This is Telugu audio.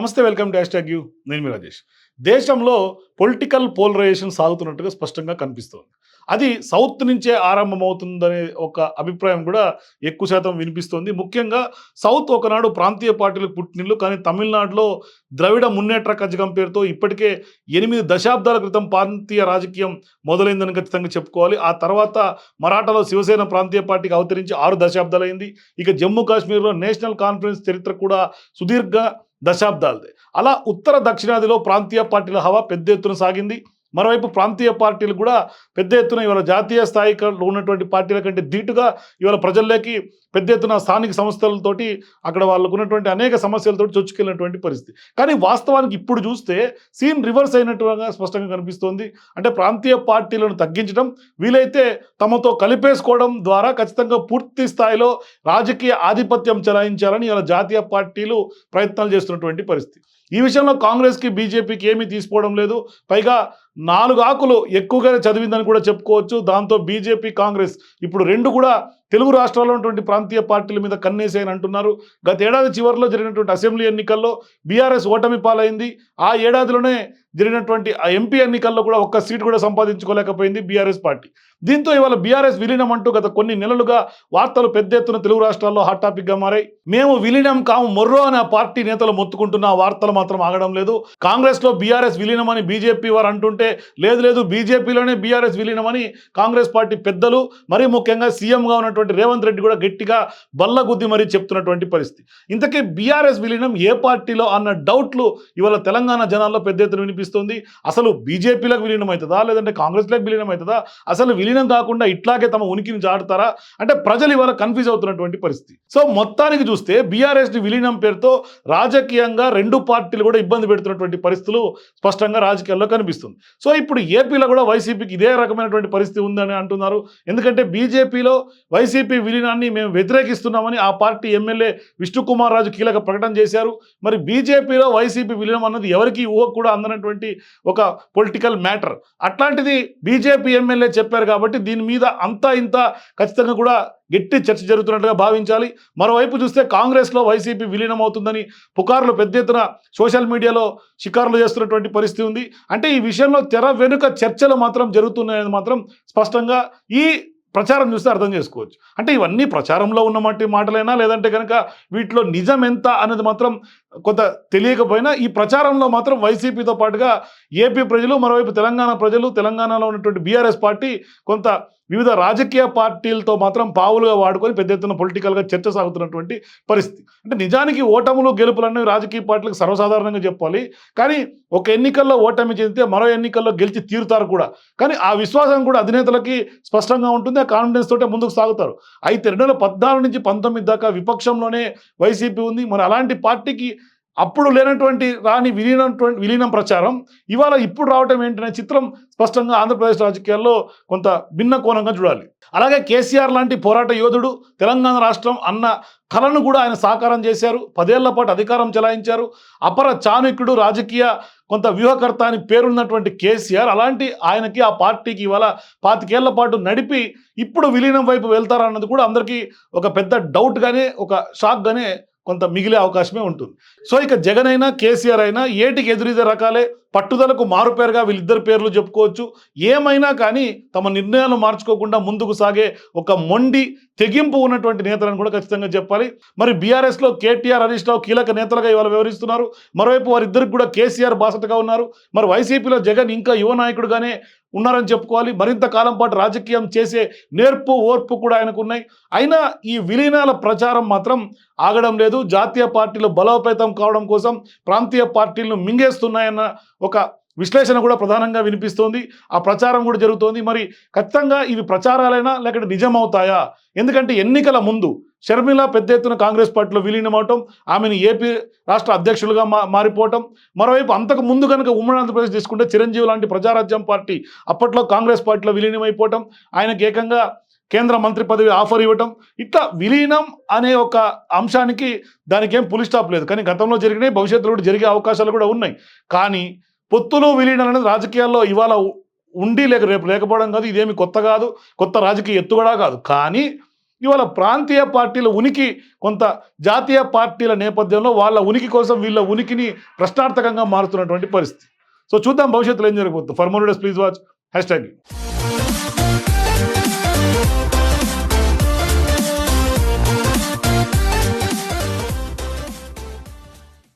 నమస్తే వెల్కమ్ డాష్ ట్యాగ్ యూ. నేను మీ రాజేష్. దేశంలో పొలిటికల్ పోలరైజేషన్ సాగుతున్నట్టుగా స్పష్టంగా కనిపిస్తోంది. అది సౌత్ నుంచే ఆరంభమవుతుందనే ఒక అభిప్రాయం కూడా ఎక్కువ శాతం వినిపిస్తోంది. ముఖ్యంగా సౌత్ ఒకనాడు ప్రాంతీయ పార్టీలకు పుట్టినిల్లు కానీ తమిళనాడులో ద్రవిడ మున్నేట్ర కజగం పేరుతో ఇప్పటికే ఎనిమిది దశాబ్దాల క్రితం ప్రాంతీయ రాజకీయం మొదలైందని ఖచ్చితంగా చెప్పుకోవాలి. ఆ తర్వాత మరాఠాలో శివసేన ప్రాంతీయ పార్టీకి అవతరించి ఆరు దశాబ్దాలైంది. ఇక జమ్మూ కాశ్మీర్లో నేషనల్ కాన్ఫరెన్స్ చరిత్ర కూడా సుదీర్ఘ దశాబ్దాలదే. అలా ఉత్తర దక్షిణాదిలో ప్రాంతీయ పార్టీల హవా పెద్ద ఎత్తున సాగింది. మరోవైపు ప్రాంతీయ పార్టీలు కూడా పెద్ద ఎత్తున ఇవాళ జాతీయ స్థాయిలో ఉన్నటువంటి పార్టీల కంటే ధీటుగా ఇవాళ ప్రజల్లోకి పెద్ద ఎత్తున స్థానిక సంస్థలతోటి అక్కడ వాళ్ళకు ఉన్నటువంటి అనేక సమస్యలతో చొచ్చుకెళ్ళినటువంటి పరిస్థితి. కానీ వాస్తవానికి ఇప్పుడు చూస్తే సీన్ రివర్స్ అయినట్టుగా స్పష్టంగా కనిపిస్తోంది. అంటే ప్రాంతీయ పార్టీలను తగ్గించడం వీలైతే తమతో కలిపేసుకోవడం ద్వారా ఖచ్చితంగా పూర్తి స్థాయిలో రాజకీయ ఆధిపత్యం చెలాయించాలని ఇలా జాతీయ పార్టీలు ప్రయత్నాలు చేస్తున్నటువంటి పరిస్థితి. ఈ విషయంలో కాంగ్రెస్కి బీజేపీకి ఏమీ తీసుకోవడం లేదు. పైగా నాలుగు ఆకులు ఎక్కువగానే చదివిందని కూడా చెప్పుకోవచ్చు. దాంతో బీజేపీ కాంగ్రెస్ ఇప్పుడు రెండు కూడా తెలుగు రాష్ట్రాల్లో ఉన్నటువంటి ప్రాంతీయ పార్టీల మీద కన్నేసాయని అంటున్నారు. గత ఏడాది చివరిలో జరిగినటువంటి అసెంబ్లీ ఎన్నికల్లో బీఆర్ఎస్ ఓటమి పాలైంది. ఆ ఏడాదిలోనే జరిగినటువంటి ఆ ఎంపీ ఎన్నికల్లో కూడా ఒక్క సీటు కూడా సంపాదించుకోలేకపోయింది బీఆర్ఎస్ పార్టీ. దీంతో ఇవాళ బీఆర్ఎస్ విలీనం అంటూ గత కొన్ని నెలలుగా వార్తలు పెద్ద ఎత్తున తెలుగు రాష్ట్రాల్లో హాట్ టాపిక్గా మారాయి. మేము విలీనం కాము మొర్రో అనే పార్టీ నేతలు మొత్తుకుంటున్న వార్తలు మాత్రం ఆగడం లేదు. కాంగ్రెస్లో బీఆర్ఎస్ విలీనం అని బీజేపీ వారు అంటుంటే లేదు లేదు బీజేపీలోనే బీఆర్ఎస్ విలీనం అని కాంగ్రెస్ పార్టీ పెద్దలు మరీ ముఖ్యంగా సీఎంగా ఉన్నటువంటి రేవంత్ రెడ్డి కూడా గట్టిగా బల్లగుద్ది మరీ చెప్తున్నటువంటి పరిస్థితి. ఇంతకీ బీఆర్ఎస్ విలీనం ఏ పార్టీలో అన్న డౌట్లు ఇవాళ తెలంగాణ జనాల్లో పెద్ద ఎత్తున వినిపిస్తుంది అసలు బీజేపీలకు విలీనం అవుతుందా లేదంటే కాంగ్రెస్లకు విలీనం అవుతుందా అసలు విలీనం కాకుండా ఇట్లాగే తమ ఉనికిని చాటుతారా? అంటే ప్రజలు ఇవాళ కన్ఫ్యూజ్ అవుతున్నటువంటి పరిస్థితి. సో మొత్తానికి చూస్తే బీఆర్ఎస్ విలీనం పేరుతో రాజకీయంగా రెండు పార్టీలు కూడా ఇబ్బంది పెడుతున్నటువంటి పరిస్థితులు స్పష్టంగా రాజకీయాల్లో కనిపిస్తుంది. సో ఇప్పుడు ఏపీలో కూడా వైసీపీకి ఇదే రకమైనటువంటి పరిస్థితి ఉందని అంటున్నారు. ఎందుకంటే బీజేపీలో వైసీపీ విలీనాన్ని మేము వ్యతిరేకిస్తున్నామని ఆ పార్టీ ఎమ్మెల్యే విష్ణుకుమార్ రాజు కీలక ప్రకటన చేశారు. మరి బీజేపీలో వైసీపీ విలీనం అన్నది ఎవరికి ఊహకు కూడా అందనటువంటి ఒక పొలిటికల్ మ్యాటర్ అట్లాంటిది బీజేపీ ఎమ్మెల్యే చెప్పారు కాబట్టి దీని మీద అంతా ఇంత ఖచ్చితంగా కూడా గట్టి చర్చ జరుగుతున్నట్టుగా భావించాలి. మరోవైపు చూస్తే కాంగ్రెస్లో వైసీపీ విలీనం అవుతుందని పుకార్లు పెద్ద ఎత్తున సోషల్ మీడియాలో షికారులు చేస్తున్నటువంటి పరిస్థితి ఉంది. అంటే ఈ విషయంలో తెర వెనుక చర్చలు మాత్రం జరుగుతున్నాయని మాత్రం స్పష్టంగా ఈ ప్రచారం చూస్తే అర్థం చేసుకోవచ్చు. అంటే ఇవన్నీ ప్రచారంలో ఉన్న మట్టి మాటలైనా? లేదంటే కనుక వీటిలో నిజం ఎంత అనేది మాత్రం కొంత తెలియకపోయినా ఈ ప్రచారంలో మాత్రం వైసీపీతో పాటుగా ఏపీ ప్రజలు మరోవైపు తెలంగాణ ప్రజలు తెలంగాణలో ఉన్నటువంటి బీఆర్ఎస్ పార్టీ కొంత వివిధ రాజకీయ పార్టీలతో మాత్రం పావులుగా వాడుకొని పెద్ద ఎత్తున పొలిటికల్గా చర్చ సాగుతున్నటువంటి పరిస్థితి. అంటే నిజానికి ఓటములు గెలుపులు అనేవి రాజకీయ పార్టీలకు సర్వసాధారణంగా చెప్పాలి. కానీ ఒక ఎన్నికల్లో ఓటమి చెందితే మరో ఎన్నికల్లో గెలిచి తీరుతారు కూడా. కానీ ఆ విశ్వాసం కూడా అధినేతలకి స్పష్టంగా ఉంటుంది ఆ కాన్ఫిడెన్స్ తోటే ముందుకు సాగుతారు. అయితే రెండు వేల పద్నాలుగు నుంచి పంతొమ్మిది దాకా విపక్షంలోనే వైసీపీ ఉంది. మరి అలాంటి పార్టీకి అప్పుడు లేనటువంటి రాని విలీనం విలీనం ప్రచారం. ఇవాళ ఇప్పుడు రావటం ఏంటనే చిత్రం స్పష్టంగా ఆంధ్రప్రదేశ్ రాజకీయాల్లో కొంత భిన్న కోణంగా చూడాలి. అలాగే కేసీఆర్ లాంటి పోరాట యోధుడు తెలంగాణ రాష్ట్రం అన్న కళను కూడా ఆయన సాకారం చేశారు. పదేళ్ళ పాటు అధికారం చెలాయించారు. అపర చాణక్యుడు రాజకీయ కొంత వ్యూహకర్త అని పేరున్నటువంటి కేసీఆర్ అలాంటి ఆయనకి ఆ పార్టీకి ఇవాళ పాతికేళ్ళ పాటు నడిపి ఇప్పుడు విలీనం వైపు వెళ్తారన్నది కూడా అందరికీ ఒక పెద్ద డౌట్గానే ఒక షాక్గానే కొంత మిగిలే అవకాశమే ఉంటుంది. సో ఇక జగన్ అయినా కేసీఆర్ అయినా ఏటికి ఎదురీదే రకాలే పట్టుదలకు మారుపేరుగా వీళ్ళిద్దరు పేర్లు చెప్పుకోవచ్చు. ఏమైనా కానీ తమ నిర్ణయాలు మార్చుకోకుండా ముందుకు సాగే ఒక మొండి తెగింపు ఉన్నటువంటి నేతలను కూడా ఖచ్చితంగా చెప్పాలి. మరి బీఆర్ఎస్లో కేటీఆర్ హరీష్ రావు కీలక నేతలుగా ఇవాళ వ్యవహరిస్తున్నారు మరోవైపు వారిద్దరికి కూడా కేసీఆర్ బాసటగా ఉన్నారు. మరి వైసీపీలో జగన్ ఇంకా యువ నాయకుడుగానే ఉన్నారని చెప్పుకోవాలి. మరింత కాలం పాటు రాజకీయం చేసే నేర్పు ఓర్పు కూడా ఆయనకు ఉన్నాయి. అయినా ఈ విలీనాల ప్రచారం మాత్రం ఆగడం లేదు. జాతీయ పార్టీలు బలోపేతం కావడం కోసం ప్రాంతీయ పార్టీలను మింగేస్తున్నాయన్న ఒక విశ్లేషణ కూడా ప్రధానంగా వినిపిస్తోంది. ఆ ప్రచారం కూడా జరుగుతోంది. మరి ఖచ్చితంగా ఇవి ప్రచారాలైనా? లేకపోతే నిజమవుతాయా? ఎందుకంటే ఎన్నికల ముందు షర్మిల పెద్ద ఎత్తున కాంగ్రెస్ పార్టీలో విలీనం అవటం ఆమెను ఏపీ రాష్ట్ర అధ్యక్షులుగా మా మారిపోవటం మరోవైపు అంతకు ముందు కనుక ఉమ్మడి ఆంధ్రప్రదేశ్ తీసుకుంటే చిరంజీవి లాంటి ప్రజారాజ్యం పార్టీ అప్పట్లో కాంగ్రెస్ పార్టీలో విలీనం అయిపోవటం ఆయనకు ఏకంగా కేంద్ర మంత్రి పదవి ఆఫర్ ఇవ్వటం ఇట్లా విలీనం అనే ఒక అంశానికి దానికి ఏం పులి స్టాప్ లేదు. కానీ గతంలో జరిగినాయి భవిష్యత్తులో కూడా జరిగే అవకాశాలు కూడా ఉన్నాయి. కానీ పొత్తులు విలీనం అనేది రాజకీయాల్లో ఇవాళ ఉండి లేక రేపు లేకపోవడం కాదు ఇదేమి కొత్త కాదు కొత్త రాజకీయ ఎత్తుగడా కాదు. కానీ ఇవాళ ప్రాంతీయ పార్టీల ఉనికి కొంత జాతీయ పార్టీల నేపథ్యంలో వాళ్ళ ఉనికి కోసం వీళ్ళ ఉనికిని ప్రశ్నార్థకంగా మారుతున్నటువంటి పరిస్థితి. సో చూద్దాం భవిష్యత్తులో ఏం జరగబోతుంది. For more please watch hashtag